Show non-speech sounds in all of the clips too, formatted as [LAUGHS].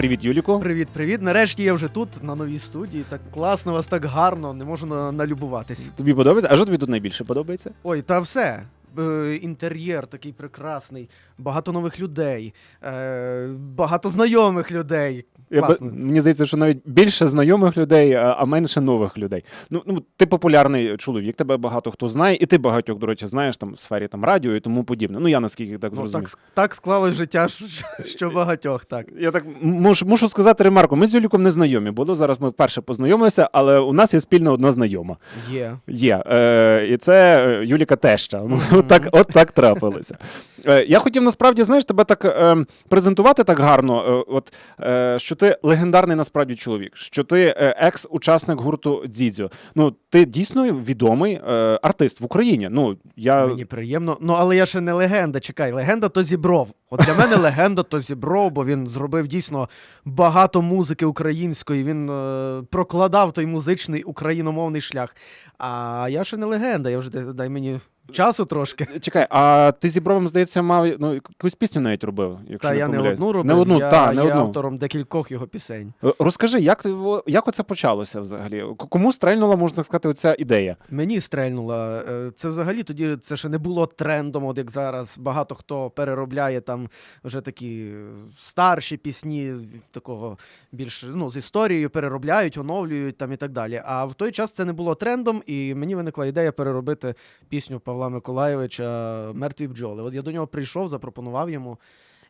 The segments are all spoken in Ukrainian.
Привіт, Юліку. Привіт, привіт. Нарешті я вже тут, на новій студії. Так класно, вас так гарно, не можу на- налюбуватись. Тобі подобається? А що тобі тут найбільше подобається? Ой, та все. Е, Інтер'єр такий прекрасний, багато нових людей, е, багато знайомих людей. Я б- Класно. мені здається, що навіть більше знайомих людей, а а менше нових людей. Ну, ну ти популярний чоловік, тебе багато хто знає, і ти багатьох, до речі, знаєш там в сфері там радіо і тому подібне. Ну я наскільки так Ну, зрозумів. так, с- так склалось життя, що, що багатьох так. Я так мушу, мушу сказати ремарку. Ми з Юліком не знайомі було. Зараз ми вперше познайомилися, але у нас є спільна одна знайома. Є. Є. Е, і це е, Юліка Теща. Ну, от, так, от так трапилося. Е, я хотів насправді, знаєш, тебе так е, презентувати так гарно, е, от, е, що ти легендарний насправді чоловік, що ти е, екс-учасник гурту Дзідзьо. Ну, ти дійсно відомий е, артист в Україні. Ну, я... Мені приємно. Ну, але я ще не легенда. Чекай, легенда то зібров. От для мене легенда то зібров, бо він зробив дійсно багато музики української. Він е, прокладав той музичний україномовний шлях. А я ще не легенда, я вже дай мені часу трошки. Чекай, а ти зі Бровим, здається, мав ну, якусь пісню навіть робив. Якщо Та не я не помиляюсь. одну робив, Не одну, я та, не є одну. автором декількох його пісень. Е, Розкажи, як, як оце почалося взагалі? Кому стрельнула, можна сказати, оця ідея? Мені стрельнула. Е, Це взагалі тоді це ще не було трендом, от як зараз. Багато хто переробляє там вже такі е, старші пісні, такого більш ну, з історією переробляють, оновлюють там і так далі. А в той час це не було трендом, і мені виникла ідея переробити пісню Павла Миколайовича Мертві бджоли. От я до нього прийшов, запропонував йому.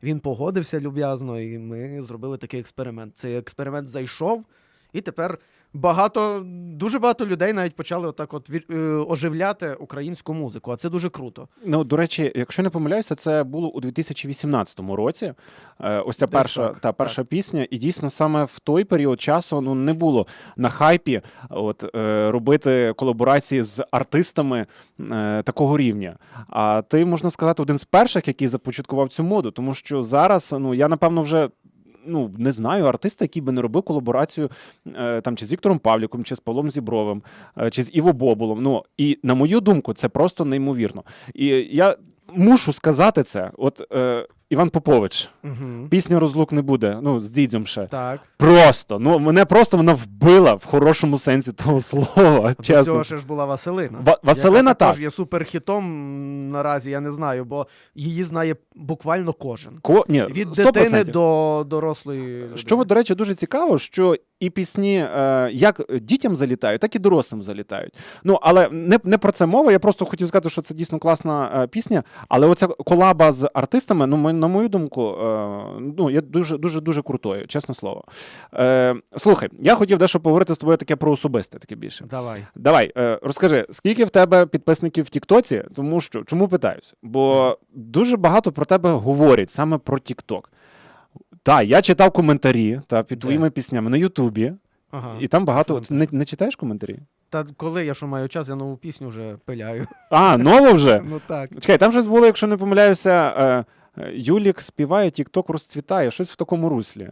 Він погодився люб'язно, і ми зробили такий експеримент. Цей експеримент зайшов, і тепер багато, дуже багато людей навіть почали отак от е, оживляти українську музику, а це дуже круто. Ну, до речі, якщо не помиляюся, це було у 2018 році. Е, Ось ця Десь перша, так, та перша пісня, і дійсно саме в той період часу ну не було на хайпі от е, робити колаборації з артистами такого рівня. А ти можна сказати, один з перших, який започаткував цю моду, тому що зараз ну я напевно вже. Ну, не знаю артиста, який би не робив колаборацію е, там чи з Віктором Павліком, чи з Павлом Зібровим, е, чи з Іво Бобулом. Ну і на мою думку, це просто неймовірно. І я мушу сказати це. От е, Іван Попович, Угу. пісня розлук не буде. Ну, з дідьом ще. Так. Просто. Ну, мене просто вона вбила в хорошому сенсі того слова. До Чесно. цього ще ж була Василина. Ва- Василина яка також так. є суперхітом наразі, я не знаю, бо її знає буквально кожен. Ко... Ні, Від 100%. дитини до дорослої. Що, до речі, дуже цікаво, що і пісні е, як дітям залітають, так і дорослим залітають. Ну, але не, не про це мова. Я просто хотів сказати, що це дійсно класна е, пісня. Але оця колаба з артистами, ну, на мою думку, е, ну, є дуже, дуже, дуже крутою, чесне слово. Е, слухай, я хотів дещо поговорити з тобою таке про особисте, таке більше. Давай. Давай, е, розкажи, скільки в тебе підписників в Тіктоці? Тому що чому питаюсь? Бо дуже багато про тебе говорять саме про Тікток. Так, я читав коментарі та під Де? твоїми піснями на Ютубі, Ага. і там багато. От Не, не читаєш коментарі? Та коли я що маю час, я нову пісню вже пиляю. А, ново вже? [LAUGHS] ну так. Чекай, там щось було, якщо не помиляюся, е, е, Юлік співає, Тікток розцвітає, щось в такому руслі.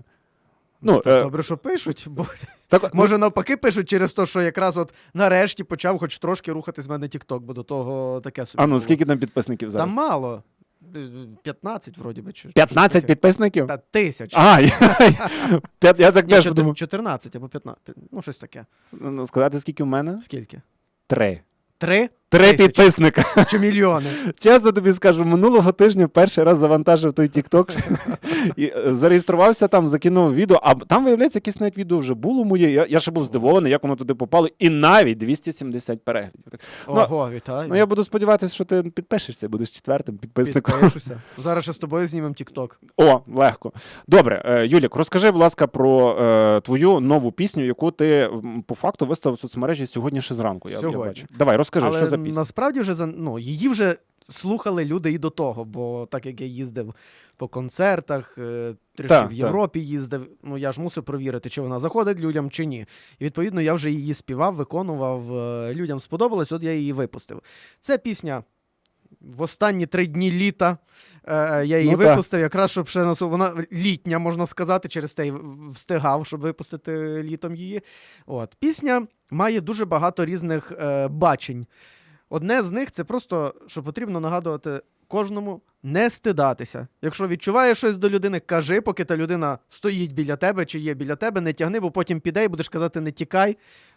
Ну, Та е, добре, що пишуть, бо [LAUGHS] так, може навпаки пишуть через те, що якраз от нарешті почав хоч трошки рухатись в мене TikTok, бо до того таке собі. а ну було. скільки там підписників зараз? Там мало. Е, 15, вроді би. чи- 15 щось підписників? Та тисяч. А, я, [LAUGHS] я, я так теж подумав. 14 або 15. Ну, щось таке. Ну, Сказати, скільки в мене? Скільки? Три. Три Три Тисячі. підписника. чи мільйони? [LAUGHS] Чесно тобі скажу, минулого тижня перший раз завантажив той TikTok [LAUGHS] і е, зареєструвався там, закинув відео. А там, виявляється, якесь навіть відео вже було моє. Я, я ще був здивований, як воно туди попало, і навіть 270 переглядів. Ну, Ого, вітаю. Ну я буду сподіватися, що ти підпишешся, будеш четвертим підписником. Підпишуся. [LAUGHS] Зараз ще з тобою знімемо TikTok. О, легко. Добре, е, Юлік, розкажи, будь ласка, про е, твою нову пісню, яку ти по факту виставив в соцмережі сьогодні ще зранку. Я, я бачу. Давай, розкажи, Але що за пісня. насправді вже ну, її вже слухали люди і до того, бо так як я їздив по концертах, е, трішки Так, в. Європі їздив, ну я ж мусив провірити, чи вона заходить людям, чи ні. І відповідно я вже її співав, виконував, е, людям сподобалось, от я її випустив. Це пісня. В останні три дні літа е, я її Ну, випустив, якраз щоб ще насу- вона літня, можна сказати, через те й встигав, щоб випустити літом її. От. Пісня має дуже багато різних е, бачень. Одне з них це просто, що потрібно нагадувати кожному не стидатися. Якщо відчуваєш щось до людини, кажи, поки та людина стоїть біля тебе чи є біля тебе, не тягни, бо потім піде і будеш казати не тікай,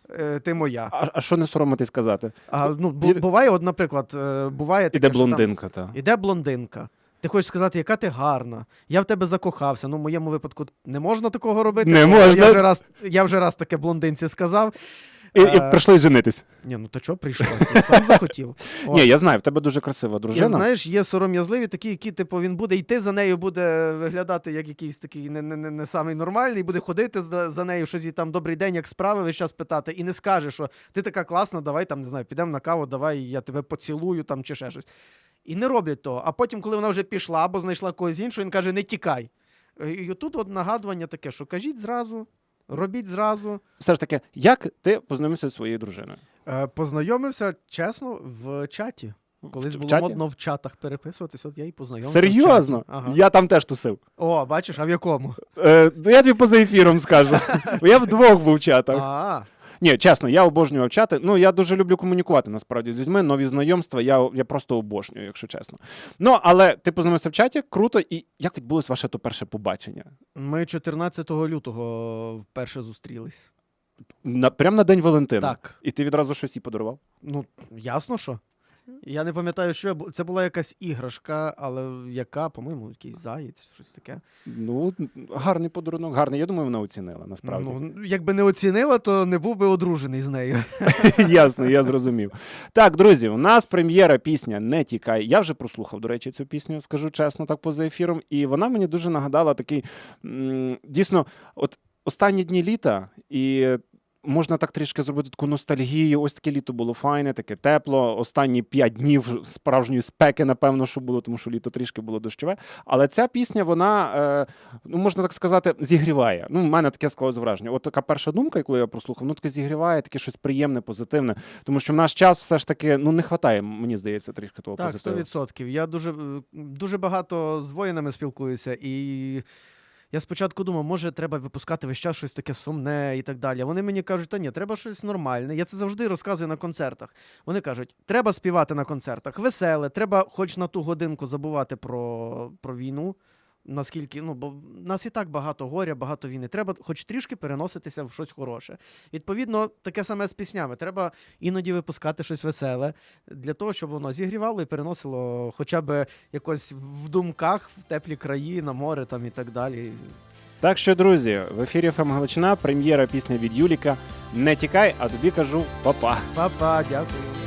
е, ти моя. А, а що не соромитись казати? А ну бу- буває, от, наприклад, е, буває таке, Іде що там- блондинка, та. Іде блондинка. Ти хочеш сказати, яка ти гарна, я в тебе закохався. Ну, в моєму випадку не можна такого робити. Не можна. Я вже раз, я вже раз таке блондинці сказав. І, і Е, прийшлось женитись. Ні, ну то чого прийшлося? Сам захотів. [LAUGHS] От. Ні, я знаю, в тебе дуже красива дружина. Я, знаєш, є сором'язливі такі, які, типу, він буде йти за нею, буде виглядати як якийсь такий не, не, не, не самий нормальний, буде ходити за, за нею, щось їй там добрий день, як справи весь час питати, і не скаже, що ти така класна, давай там, не знаю, підемо на каву, давай я тебе поцілую там чи ще щось. І не роблять того. А потім, коли вона вже пішла або знайшла когось іншого, він каже: не тікай. Е, І тут от нагадування таке, що кажіть зразу, робіть зразу. Все ж таки, як ти познайомився зі своєю дружиною? Е, Познайомився чесно в чаті. Колись В було чаті? модно в чатах переписуватись, от я і познайомився. в Серйозно? чаті. Ага. Я там теж тусив. О, бачиш, а в якому? Е, ну, я тобі поза ефіром скажу. Бо [LAUGHS] я вдвох був в чатах. А, Ні, чесно, я обожнював чати. Ну, я дуже люблю комунікувати насправді з людьми. Нові знайомства я, я просто обожнюю, якщо чесно. Ну, але ти познайомився в чаті, круто. І як відбулось ваше то перше побачення? ми 14 лютого вперше зустрілись. На, прямо на День Валентина. Так. І ти відразу щось їй подарував? Ну, ясно, що. Я не пам'ятаю, що це була якась іграшка, але яка, по-моєму, якийсь заєць, щось таке. Ну, гарний подарунок, гарний. Я думаю, вона оцінила, насправді. Ну, якби не оцінила, то не був би одружений з нею. [LAUGHS] Ясно, я зрозумів. Так, друзі, у нас прем'єра пісня Не тікай. Я вже прослухав, до речі, цю пісню, скажу чесно, так поза ефіром. І вона мені дуже нагадала такий дійсно, от останні дні літа, і можна так трішки зробити таку ностальгію. Ось таке літо було файне, таке тепло. Останні п'ять днів справжньої спеки, напевно, що було, тому що літо трішки було дощове. Але ця пісня, вона, е, ну можна так сказати, зігріває. Ну, в мене таке склалось враження. От така перша думка, коли я прослухав, ну таке зігріває, таке щось приємне, позитивне. Тому що в наш час все ж таки ну не вистачає, мені здається, трішки того Так, позитиву. 100%. Я дуже, дуже багато з воїнами спілкуюся, і я спочатку думав, може, треба випускати весь час щось таке сумне і так далі. Вони мені кажуть, та ні, треба щось нормальне. Я це завжди розказую на концертах. Вони кажуть, треба співати на концертах, веселе, треба хоч на ту годинку забувати про, про війну. Наскільки, ну, бо нас і так багато горя, багато війни. Треба хоч трішки переноситися в щось хороше. Відповідно, таке саме з піснями. Треба іноді випускати щось веселе для того, щоб воно зігрівало і переносило хоча б якось в думках в теплі краї, на море там і так далі. Так що, друзі, в ефірі ФМ Галичина, прем'єра пісня від Юліка. Не тікай, а тобі кажу па-па. Па-па, дякую.